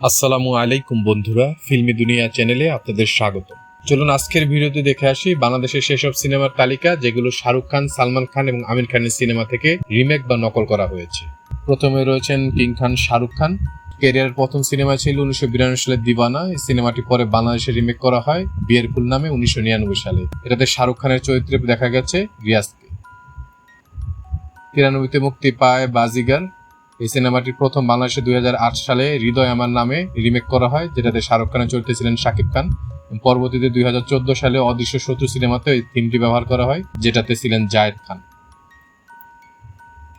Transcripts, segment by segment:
আসসালামু আলাইকুম বন্ধুরা, ফিল্মি দুনিয়া চ্যানেলে আপনাদের স্বাগত চলুন আজকের ভিডিওতে দেখে আসি বাংলাদেশের সেসব সিনেমার তালিকা যেগুলো শাহরুখ খান, সালমান খান এবং আমির খানের সিনেমা থেকে রিমেক বা নকল করা হয়েছে। প্রথমে রয়েছেন কিং খান শাহরুখ খান। ক্যারিয়ারের প্রথম সিনেমা ছিল উনিশশো বিরানব্বই সালের দিবানা। এই সিনেমাটি পরে বাংলাদেশে রিমেক করা হয় বিয়ের ফুল নামে উনিশশো নিরানব্বই সালে। এটাতে শাহরুখ খানের চরিত্রে দেখা গেছে রিয়াজকে। তিরানব্বইতে মুক্তি পায় বাজিগার। এই সিনেমাটি প্রথম বাংলাদেশে দুই হাজার আট সালে হৃদয় আমার নামে রিমেক করা হয়, যেটাতে শাহরুখ খানের চরিত্রে ছিলেন শাকিব খান। পরবর্তীতে দুই হাজার চোদ্দ সালে অদৃশ্য শত্রু সিনেমাতে এই থিমটি ব্যবহার করা হয়, যেটাতে ছিলেন জায়েদ খান।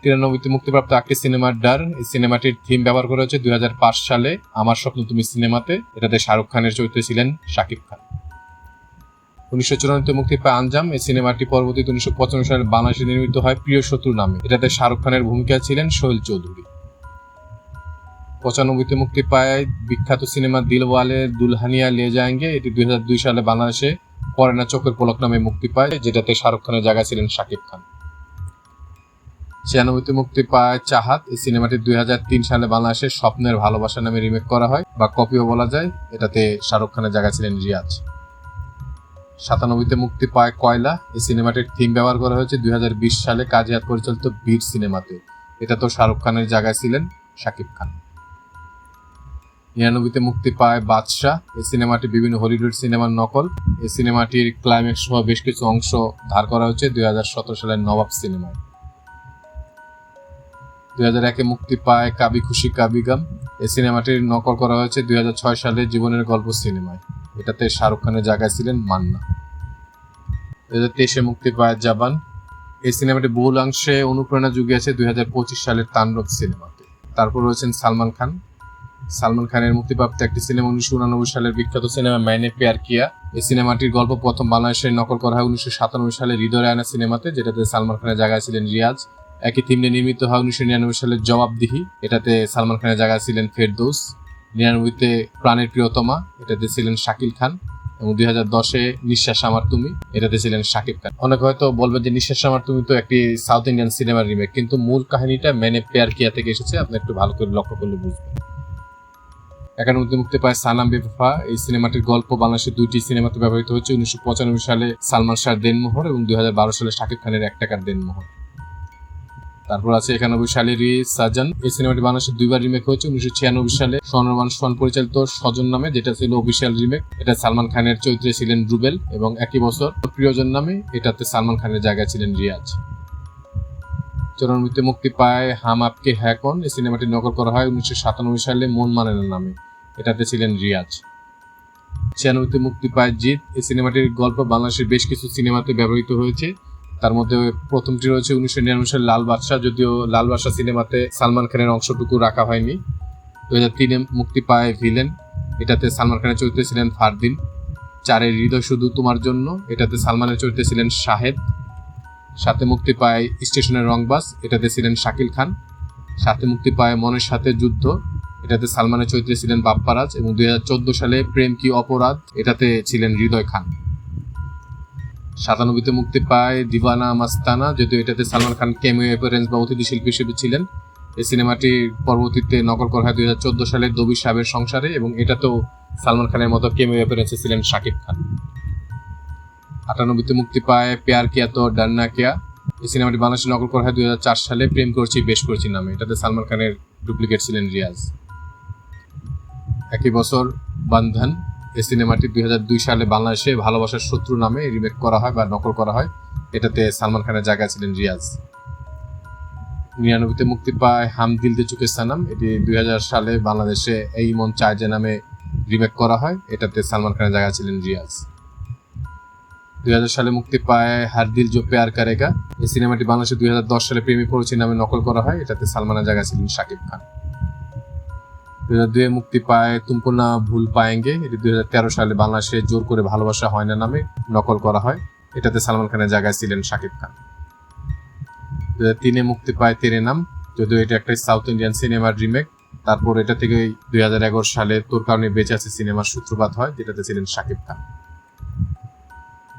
তিরানব্বইতে মুক্তিপ্রাপ্ত একটি সিনেমার ডার এই সিনেমাটির থিম ব্যবহার করা হয়েছে দুই হাজার পাঁচ সালে আমার স্বপ্ন তুমি সিনেমাতে, এটাতে শাহরুখ খানের চরিত্রে ছিলেন শাকিব খান। উনিশশো চুরানব্বইতে মুক্তি পায় আঞ্জাম। এই সিনেমাটি পরবর্তীতে উনিশশো পঁচানব্বই সালে বাংলাদেশে নির্মিত হয়। প্রিয় শত্রু নামে। এটাতে শাহরুখ খানের ভূমিকা ছিলেন সোহেল চৌধুরী। পঁচানব্বইতে মুক্তি পায় বিখ্যাত সিনেমা দিলওয়ালে দুলহানিয়া লে যায়েঙ্গে এটি দুই হাজার দুই সালে বাংলাদেশে পরেনা চোখের পলক নামে মুক্তি পায়, যেটাতে শাহরুখ খানের জায়গা ছিলেন শাকিব খান। ছিয়ানব্বইতে মুক্তি পায় চাহাত। এই সিনেমাটি দুই হাজার তিন সালে বাংলাদেশে স্বপ্নের ভালোবাসা নামে রিমেক করা হয়, বা কপিও বলা যায়। এটাতে শাহরুখ খানের জায়গা ছিলেন রিয়াজ। সাতানব্বইতে মুক্তি পায় কয়লা। এই সিনেমাটির থিম ব্যবহার করা হয়েছে দুই হাজার বিশ সালে কাজিয়াত পরিচালিত বীর সিনেমাতে। এটা তো শাহরুখ খানের জায়গায় ছিলেন শাকিব খান। নিরানব্বইতে মুক্তি পায় বাদশাহ। এই সিনেমাটি বিভিন্ন হলিউড সিনেমার নকল। এই সিনেমাটির ক্লাইম্যাক্স সহ বেশ কিছু অংশ ধার করা হয়েছে দুই হাজার সতেরো সালের নবাব সিনেমায়। দুই হাজার একে মুক্তি পায় কাবি খুশি, কাবি গাম। এই সিনেমাটির নকল করা হয়েছে দুই হাজার ছয় সালে জীবনের গল্প সিনেমায়। এটাতে শাহরুখ খানের জায়গায় ছিলেন মান্না। দুই হাজার তেইশে মুক্তি পায় জাবান। এই সিনেমাটি বহুলাংশে অনুপ্রেরণা জুগিয়েছে দুই হাজার পঁচিশ সালের তাণ্ডব সিনেমাতে। তারপর রয়েছেন সালমান খান। সালমান খানের মুক্তিপ্রাপ্ত একটি সিনেমা উনিশশো উনানব্বই সালের বিখ্যাত সিনেমা ম্যানে পেয়ার কিয়া। এই সিনেমাটির গল্প প্রথম বাংলাদেশে নকল করা হয় উনিশশো সাতানব্বই সালে হৃদয় রায়না সিনেমাতে, যেটাতে সালমান খানের জায়গায় ছিলেন রিয়াজ। একই থিম নিয়ে নির্মিত হয় উনিশশো নিরানব্বই সালের জবাবদিহি। এটাতে সালমান খানের জায়গায় ছিলেন ফেরদৌস। নিরানব্বইতে প্রাণের প্রিয়তমা, এটাতে ছিলেন শাকিল খান। এবং দুই হাজার দশে নিঃশ্বাস আমার তুমি, এটাতে ছিলেন শাকিব খান। অনেক হয়তো বলবেন যে নিঃশ্বাস আমার তুমি তো একটি সাউথ ইন্ডিয়ান সিনেমার রিমেক কিন্তু মূল কাহিনীটা মেনে পেয়ার কিয়া থেকে এসেছে, আপনি একটু ভালো করে লক্ষ্য করলে বুঝবেন। একানব্বইতে মুক্তি পায় সালাম বেফা এই সিনেমাটির গল্প বাংলাদেশের দুইটি সিনেমাতে ব্যবহৃত হয়েছে। উনিশশো পঁচানব্বই সালে সালমান শাহ দেনমোহর এবং দুই হাজার বারো সালে শাকিব খানের এক টাকার দেনমোহর। তারপর আছে একানব্বই সালেরই সাজান। এই সিনেমাটি বাংলাদেশে দুইবার রিমেক হয়েছে, উনিশশো ছিয়ানব্বই সালে স্বর্ণমান সোহান পরিচালিত স্বজন নামে, যেটা ছিল অফিসিয়াল রিমেক এটা সালমান খানের চরিত্রে ছিলেন রুবেল এবং একই বছর প্রিয়জন নামে এটাতে সালমান খানের জায়গায় ছিলেন রিয়াজ। চরণবৃত্তে মুক্তি পায় হাম আপকে হ্যাকন এই সিনেমাটি নকল করা হয় উনিশশো সাতানব্বই সালে মন মানেন নামে, এটাতে ছিলেন রিয়াজ। ছিয়ানব্বইতে মুক্তি পায় জিৎ। এই সিনেমাটির গল্প বাংলাদেশের বেশ কিছু সিনেমাতে ব্যবহৃত হয়েছে। তার মধ্যে প্রথমটি রয়েছে উনিশশো নিরানব্বই সালে লাল বাদশাহ, যদিও লাল বাদশাহ সিনেমাতে সালমান খানের অংশটুকু রাখা হয়নি। দু হাজার তিনে মুক্তি পায় ভিলেন, এটাতে সালমান খানের চরিত্রে ছিলেন ফারদিন। চারের হৃদয় শুধু তোমার জন্য, এটাতে সালমানের চরিত্রে ছিলেন শাহেদ। সাথে মুক্তি পায় স্টেশনের রংবাস, এটাতে ছিলেন শাকিল খান। সাথে মুক্তি পায় মনের সাথে যুদ্ধ, এটাতে সালমানের চরিত্রে ছিলেন বাপ্পারাজ। এবং দু হাজার চোদ্দ সালে প্রেম কি অপরাধ, এটাতে ছিলেন হৃদয় খান। সাতানব্বইতে মুক্তি পায় দিওয়ানা মাস্তানা, যদিও এটাতে সালমান খান ক্যামিও অ্যাপারেন্স বা অতিথি শিল্পী হিসেবে ছিলেন। এই সিনেমাটি পরবর্তীতে নকল করা হয় দুই হাজার চোদ্দ সালের দবি সাহেবের সংসারে এবং এটাতেও সালমান খানের মতো কেমিও অ্যাপারেন্সে ছিলেন শাকিব খান। আটানব্বইতে মুক্তি পায় পেয়ার কিয়া তো ডান্না কিয়া। এই সিনেমাটি বাংলাদেশে নকল করা হয় দুই হাজার চার সালে প্রেম করছি, বেশ করছি নামে। এটাতে সালমান খানের ডুপ্লিকেট ছিলেন রিয়াজ। একই বছর বান্ধন এই সিনেমাটি দুই হাজার দুই সালে বাংলাদেশে ভালোবাসার শত্রু নামে রিমেক করা হয় বা নকল করা হয়। এটাতে সালমান খানের জায়গায় ছিলেন রিয়াজ। নিরানব্বইতে মুক্তি পায় হাম দিল দে চুকে সানাম। এটি দুই সালে বাংলাদেশে এই মন চায় যে নামে রিমেক করা হয়, এটাতে সালমান খানের জায়গা ছিলেন রিয়াজ। দুই হাজার সালে মুক্তি পায় হার দিল জো পেয়ার কারেগা। এই সিনেমাটি বাংলাদেশে দুই হাজার দশ সালে প্রেমী পড়েছি নামে নকল করা হয়, এটাতে সালমানের জায়গা ছিলেন শাকিব খান। হাজার দুয়ে মুক্তি পায় তুমকো না ভুল পায়েঙ্গে। এটি হাজার তেরো সালে বাংলাদেশে জোর করে ভালোবাসা হয় না নামে নকল করা হয়। এটাতে সালমান খানের জায়গায় ছিলেন শাকিব খান। দু হাজার তিনে মুক্তি পায় তেরে নাম। যদিও এটা একটা সাউথ ইন্ডিয়ান সিনেমার রিমেক, তারপর এটা থেকে দুই হাজার এগারো সালে তোর কারণে বেঁচে আছে সিনেমার সূত্রপাত হয়, যেটাতে ছিলেন শাকিব খান।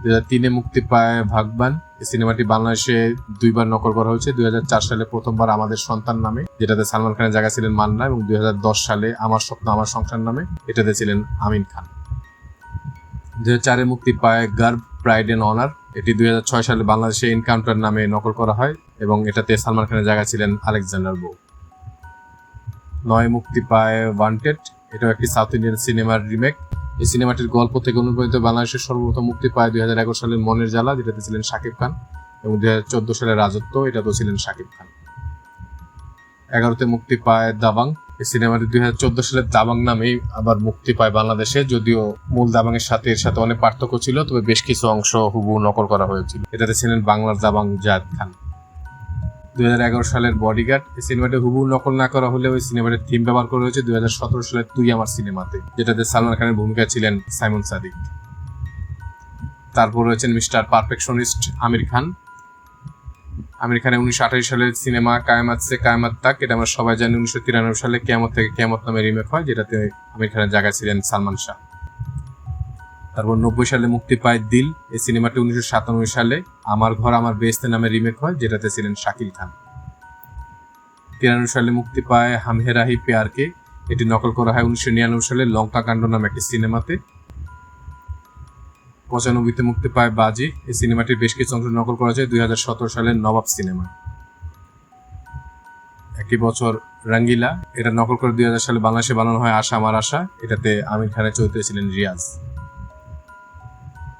দু তিনে মুক্তি পায় ভাগবান। এই সিনেমাটি বাংলাদেশে দুইবার নকল করা হয়েছে। দু হাজার চার সালে প্রথমবার আমাদের সন্তান নামে, যেটাতে সালমান খানের জায়গা ছিলেন মান্না, এবং দু হাজার দশ সালে আমার স্বপ্ন আমার সংসার নামে, এটাতে ছিলেন আমিন খান। দুই চারে মুক্তি পায় গার্ভ প্রাইড এন্ড অনার। এটি দুই হাজার ছয় সালে বাংলাদেশে এনকাউন্টার নামে নকল করা হয়, এবং এটাতে সালমান খানের জায়গা ছিলেন আলেকজান্ডার বউ নয় মুক্তি পায় ওয়ান্টেড, এটাও একটি সাউথ ইন্ডিয়ান সিনেমার রিমেক। এই সিনেমাটির গল্প থেকে অনুপ্রাণিত বাংলাদেশের সর্বপ্রথম মুক্তি পায় দুই হাজার এগারো সালের মনের জ্বালা, যেটাতে ছিলেন শাকিব খান, এবং দুই সালের রাজত্ব, এটাতেও ছিলেন শাকিব খান। এগারোতে মুক্তি পায় দাবাং। এই সিনেমাটি দুই হাজার চোদ্দ সালের দাবাং নামেই আবার মুক্তি পায় বাংলাদেশে, যদিও মূল দাবাং এর সাথে এর সাথে অনেক পার্থক্য ছিল, তবে বেশ কিছু অংশ হুবু নকল করা হয়েছিল। এটাতে ছিলেন বাংলার দাবাং জাদ খান। দুই হাজার এগারো সালের বডিগার্ড এই সিনেমাটি হুবহু নকল না করা হলেও এই সিনেমাটির থিম ব্যবহার করা হয়েছে। দুই সালের তুই আমার সিনেমাতে, যেটাতে সালমান খানের ভূমিকা ছিলেন সাইমন সাদিক। তারপর রয়েছেন মিস্টার পারফেকশনিস্ট আমির খান। আমির খানের উনিশশো আঠাশ সালের সিনেমা কায়ামাত সে কায়ামাত তাক, এটা আমরা সবাই জানি উনিশশো তিরানব্বই সালে কেয়ামত থেকে কেয়ামত নামে রিমেক হয়, যেটাতে আমির খানের জায়গায় ছিলেন সালমান শাহ। তারপর নব্বই সালে মুক্তি পায় দিল। এই সিনেমাটি উনিশশো সাতানব্বই সালে আমার ঘর, আমার বেস্তে নামে রিমেক হয়, যেটাতে ছিলেন শাকিল খান। তিরানব্বই সালে মুক্তি পায় হামহেরাহি পেয়ারকে। এটি নকল করা হয় উনিশশো নিরানব্বই সালে লঙ্কা কাণ্ড নামে একটি সিনেমাতে। পঁচানব্বইতে মুক্তি পায় বাজি। এই সিনেমাটির বেশ কিছু অংশ নকল করা হয়েছে দুই হাজার সতেরো সালের নবাব সিনেমা। একই বছর রাঙ্গিলা। এটা নকল করে দুই হাজার সালে বাংলাদেশে বানানো হয় আশা আমার আশা। এটাতে আমির খানের চরিত্রে ছিলেন রিয়াজ।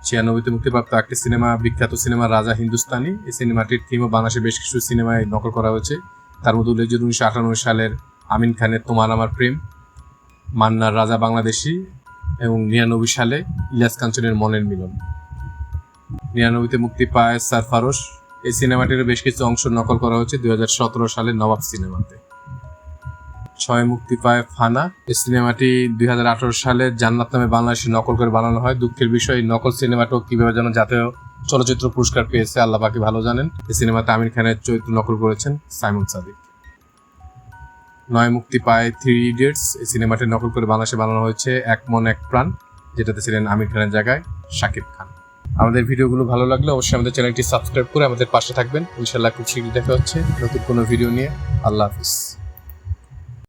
ছিয়ানব্বইতে মুক্তিপ্রাপ্ত একটি সিনেমা, বিখ্যাত সিনেমা রাজা হিন্দুস্তানি। এই সিনেমাটির থিমও বাংলাদেশে বেশ কিছু সিনেমায় নকল করা হয়েছে। তার মধ্যে উল্লেখযোগ্য উনিশশো আটানব্বই সালের আমিন খানের তোমার আমার প্রেম, মান্নার রাজা বাংলাদেশি এবং নিরানব্বই সালে ইলিয়াস কাঞ্চনের মনের মিলন। নিরানব্বইতে মুক্তি পায় সারফারোস এই সিনেমাটির বেশ কিছু অংশ নকল করা হয়েছে দুই সালের নবাব সিনেমাতে। ছয় মুক্তি পায় ফানা। সিনেমাটি দুই হাজার আঠারো সালে জান্নাত নামে বাংলাদেশে নকল করে বানানো হয়। দুঃখের বিষয় নকল সিনেমাটাও কীভাবে যেন জাতীয় চলচ্চিত্র পুরস্কার পেয়েছে, আল্লাহ বাকি ভালো জানেন। এই সিনেমাতে আমির খানের চরিত্র নকল করেছেন সাইমন সাদিক। নয় মুক্তি পায় থ্রি ইডিয়টস। এই সিনেমাটি নকল করে বাংলাদেশে বানানো হয়েছে এক মন, এক প্রাণ, যেটাতে ছিলেন আমির খানের জায়গায় শাকিব খান। আমাদের ভিডিওগুলো ভালো লাগলে অবশ্যই আমাদের চ্যানেলটি সাবস্ক্রাইব করে আমাদের পাশে থাকবেন। ইনশাল্লাহ খুব শীঘ্রই দেখা হচ্ছে নতুন কোনো ভিডিও নিয়ে। আল্লাহ হাফিজ।